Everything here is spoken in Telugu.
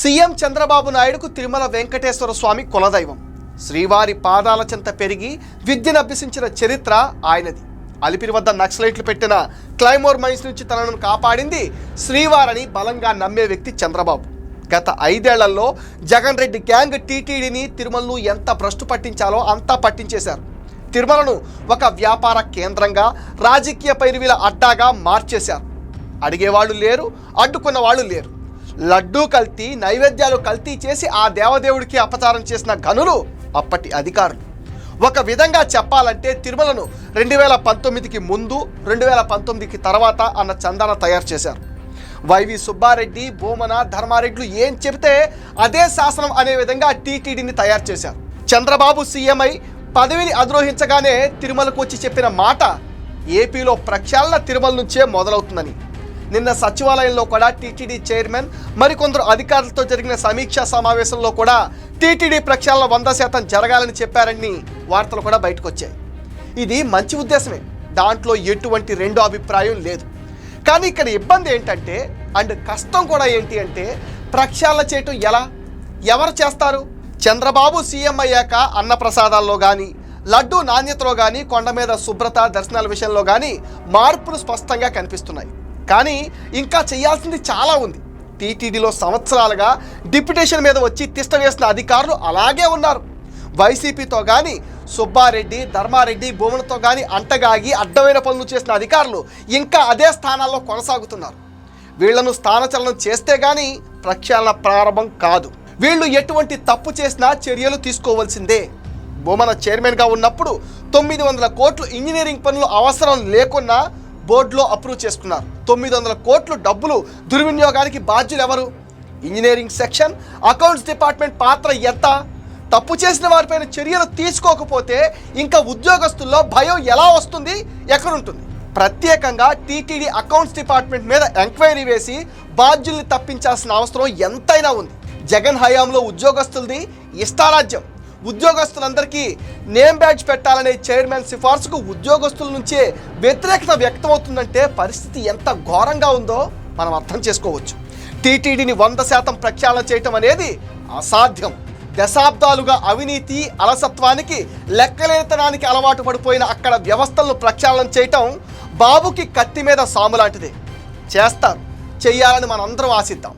సీఎం చంద్రబాబు నాయుడుకు తిరుమల వెంకటేశ్వర స్వామి కులదైవం. శ్రీవారి పాదాల చెంత పెరిగి విద్యను అభ్యసించిన చరిత్ర ఆయనది. అలిపిరి వద్ద నక్సలైట్లు పెట్టిన క్లైమోర్ మైన్స్ నుంచి తనను కాపాడింది శ్రీవారని బలంగా నమ్మే వ్యక్తి చంద్రబాబు. గత ఐదేళ్ళలో జగన్ రెడ్డి గ్యాంగ్ టీటీడీని తిరుమలను ఎంత భ్రష్టు పట్టించాలో అంతా పట్టించేశారు. తిరుమలను ఒక వ్యాపార కేంద్రంగా రాజకీయ పైరువీల అడ్డాగా మార్చేశారు. అడిగేవాళ్ళు లేరు అడ్డుకున్న వాళ్ళు లేరు. లడ్డూ కల్తీ నైవేద్యాలు కల్తీ చేసి ఆ దేవదేవుడికి అపచారం చేసిన గనులు అప్పటి అధికారులు. ఒక విధంగా చెప్పాలంటే తిరుమలను రెండు వేల పంతొమ్మిదికి ముందు రెండు వేల పంతొమ్మిదికి తర్వాత అన్న చందాన తయారు చేశారు. వైవి సుబ్బారెడ్డి భూమన ధర్మారెడ్లు ఏం చెబితే అదే శాసనం అనే విధంగా టీటీడీని తయారు చేశారు. చంద్రబాబు సీఎంఐ పదవిని అధిరోహించగానే తిరుమలకు వచ్చి చెప్పిన మాట ఏపీలో ప్రక్షాళన తిరుమల నుంచే మొదలవుతుందని. నిన్న సచివాలయంలో కూడా టీటీడీ చైర్మన్ మరికొందరు అధికారులతో జరిగిన సమీక్షా సమావేశంలో కూడా టీటీడీ ప్రక్షాళన వంద శాతం జరగాలని చెప్పారని వార్తలు కూడా బయటకు వచ్చాయి ఇది మంచి ఉద్దేశమే. దాంట్లో ఎటువంటి రెండో అభిప్రాయం లేదు. కానీ ఇక్కడ ఇబ్బంది ఏంటంటే అండ్ కష్టం కూడా ఏంటి అంటే ప్రక్షాళన చేయటం ఎలా? ఎవరు చేస్తారు? చంద్రబాబు సీఎం అయ్యాక అన్నప్రసాదాల్లో కానీ లడ్డు నాణ్యతలో కానీ కొండ మీద శుభ్రత దర్శనాల విషయంలో కానీ మార్పులు స్పష్టంగా కనిపిస్తున్నాయి. కానీ ఇంకా చేయాల్సింది చాలా ఉంది. టీటీడీలో సంవత్సరాలుగా డిప్యుటేషన్ మీద వచ్చి తిష్ట వేసిన అధికారులు అలాగే ఉన్నారు. వైసీపీతో కానీ సుబ్బారెడ్డి ధర్మారెడ్డి భూములతో కానీ అంటగాగి అడ్డమైన పనులు చేసిన అధికారులు ఇంకా అదే స్థానాల్లో కొనసాగుతున్నారు. వీళ్ళను స్థానచలనం చేస్తే కానీ ప్రక్షాళన ప్రారంభం కాదు. వీళ్ళు ఎటువంటి తప్పు చేసినా చర్యలు తీసుకోవాల్సిందే. భూమన చైర్మన్గా ఉన్నప్పుడు తొమ్మిది వందల కోట్లు ఇంజనీరింగ్ పనులు అవసరం లేకున్నా బోర్డులో అప్రూవ్ చేసుకున్నారు. తొమ్మిది వందల కోట్లు డబ్బులు దుర్వినియోగానికి బాధ్యులు ఎవరు ఇంజనీరింగ్ సెక్షన్ అకౌంట్స్ డిపార్ట్మెంట్ పాత్ర ఎంత? తప్పు చేసిన వారిపైన చర్యలు తీసుకోకపోతే ఇంకా ఉద్యోగస్తుల్లో భయం ఎలా వస్తుంది? ఎక్కడుంటుంది? ప్రత్యేకంగా టీటీడీ అకౌంట్స్ డిపార్ట్మెంట్ మీద ఎంక్వైరీ వేసి బాధ్యుల్ని తప్పించాల్సిన అవసరం ఎంతైనా ఉంది. జగన్ హయాంలో ఉద్యోగస్తులది ఇష్టారాజ్యం. ఉద్యోగస్తులందరికీ నేమ్ బ్యాడ్జ్ పెట్టాలనే చైర్మన్ సిఫార్సుకు ఉద్యోగస్తుల నుంచే వ్యతిరేకత వ్యక్తమవుతుందంటే పరిస్థితి ఎంత ఘోరంగా ఉందో మనం అర్థం చేసుకోవచ్చు. టీటీడీని వంద శాతం ప్రక్షాళన చేయటం అనేది అసాధ్యం. దశాబ్దాలుగా అవినీతి అలసత్వానికి లెక్కలేనితనానికి అలవాటు పడిపోయిన అక్కడ వ్యవస్థలను ప్రక్షాళన చేయటం బాబుకి కత్తి మీద సాము లాంటిదే. చేస్తారు. చెయ్యాలని మనందరం ఆశిద్దాం.